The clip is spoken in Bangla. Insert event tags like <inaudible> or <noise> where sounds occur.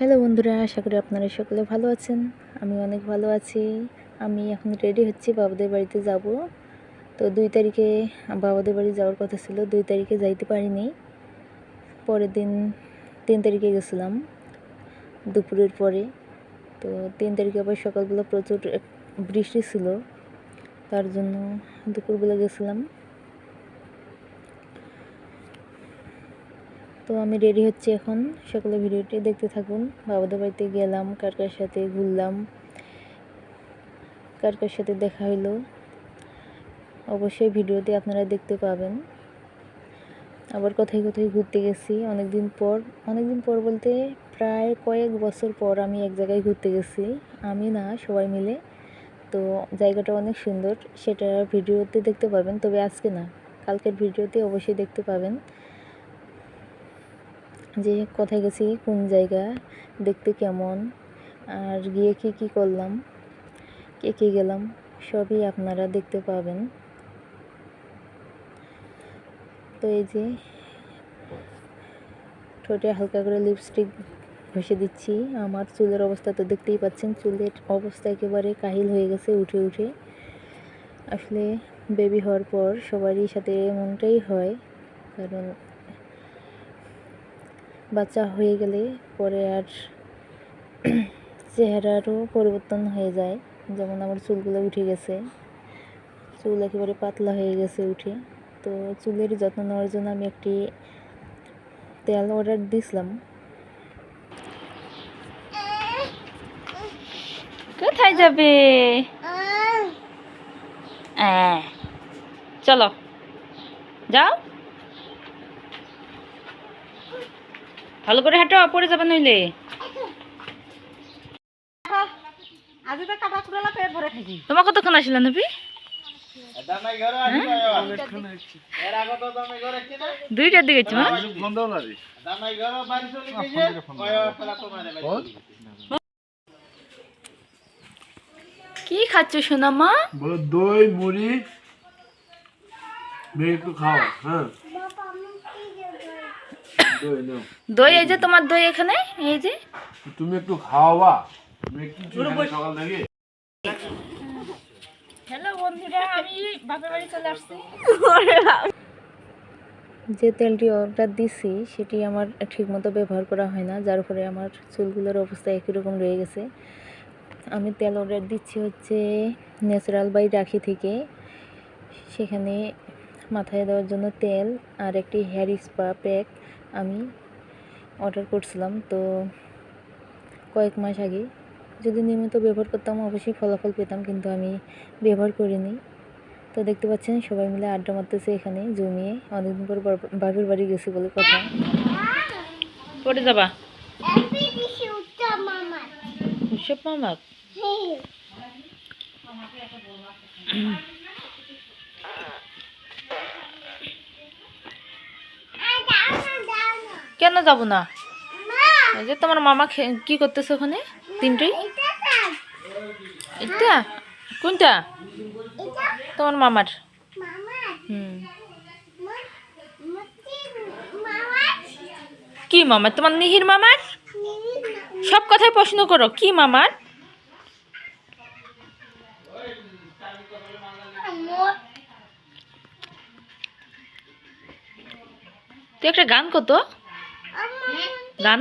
হ্যালো বন্ধুরা, আশা করি আপনারা সকলে ভালো আছেন। আমি অনেক ভালো আছি। আমি এখন রেডি হচ্ছি বাবাদের বাড়িতে যাব। তো দুই তারিখে বাবাদের বাড়ি যাওয়ার কথা ছিল, দুই তারিখে যাইতে পারিনি। পরের দিন তিন তারিখে গেছিলাম, দুপুরের পরে। তো তিন তারিখে আবার সকালবেলা প্রচুর বৃষ্টি ছিল, তার জন্য দুপুরবেলা গেছিলাম। তো আমি রেডি হচ্ছি এখন। সকালে ভিডিওটি দেখতে থাকুন। বাবাদের বাড়িতে গেলাম কার কার সাথে ঘুরলাম। কার কার সাথে দেখা হইল। অবশ্যই ভিডিওতে আপনারা দেখতে পাবেন। আবার কোথায় কোথায় ঘুরতে গেছি। অনেক দিন পর অনেক দিন পর বলতে প্রায় কয়েক বছর পর আমি এক জায়গায় ঘুরতে গেছি। আমি না, সবাই মিলে। তো জায়গাটা অনেক সুন্দর। সেটা ভিডিওতে দেখতে পাবেন, তবে আজকে না। কালকের ভিডিওতে অবশ্যই দেখতে পাবেন। যে কোথায় গেছি, কোন জায়গা, দেখতে কেমন, আর গিয়ে কী কী করলাম, কে কে গেলাম, সবই আপনারা দেখতে পাবেন। তো এই যে ঠোঁটে হালকা করে লিপস্টিক ঘষে দিচ্ছি। আমার চুলের অবস্থা তো দেখতেই পাচ্ছেন, চুলের অবস্থা একেবারে কাহিল হয়ে গেছে উঠে উঠে। আসলে বেবি হওয়ার পর সবারই সাথে এমনটাই হয়, কারণ বাচ্চা হয়ে গেলে পরে আর চেহারারও পরিবর্তন হয়ে যায়। যেমন আমার চুলগুলো উঠে গেছে। চুল একেবারে পাতলা হয়ে গেছে উঠে। তো চুলের যত্ন নেওয়ার জন্য আমি একটি তেল অর্ডার দিয়েছিলাম কোথায় যাবে? চলো। যাও। ভালো করে হাঁটো পড়ে যাবে নইলে। আজি তো তোমার কতক্ষণ আসলে নবী? দুইটার দিকে কি খাচ্ছ সোনা মা দই মুড়ি মেয়ে একটু খাও হ্যাঁ দই এই যে তোমার দই এখানে এই যে। তুমি একটু কি সকাল থেকে। হ্যালো বন্ধুরা আমি বাপের বাড়ি চলে আসছি। যে তেলটি অর্ডার দিছি সেটি আমার ঠিকমতো ব্যবহার করা হয় না যার ফলে আমার চুলগুলোর অবস্থা একই রকম রয়ে গেছে। আমি তেল অর্ডার দিচ্ছি হচ্ছে ন্যাচারাল বাই রাখি থেকে। সেখানে মাথায় দেওয়ার জন্য তেল আর একটি হেয়ার স্পা প্যাক আমি অর্ডার করছিলাম। তো কয়েক মাস আগে যদি নিয়মিত ব্যবহার করতাম অবশ্যই ফলাফল পেতাম কিন্তু আমি ব্যবহার করিনি। তো দেখতে পাচ্ছেন সবাই মিলে আড্ডা মারতেছে এখানে জমিয়ে। অনেকদিন পর বাপের বাড়ি গেছি বলে কথা। পড়ে যাবা? উৎসব মামা <clears throat> কেন যাব না? এই যে তোমার মামা কি করতেছে ওখানে? তিনটেই? এটা কোনটা? তোমার মামার। হুম। কি মামার? তোমার নিহির মামার? সব কথায় প্রশ্ন করো কি মামার? তুই একটা গান কত গান?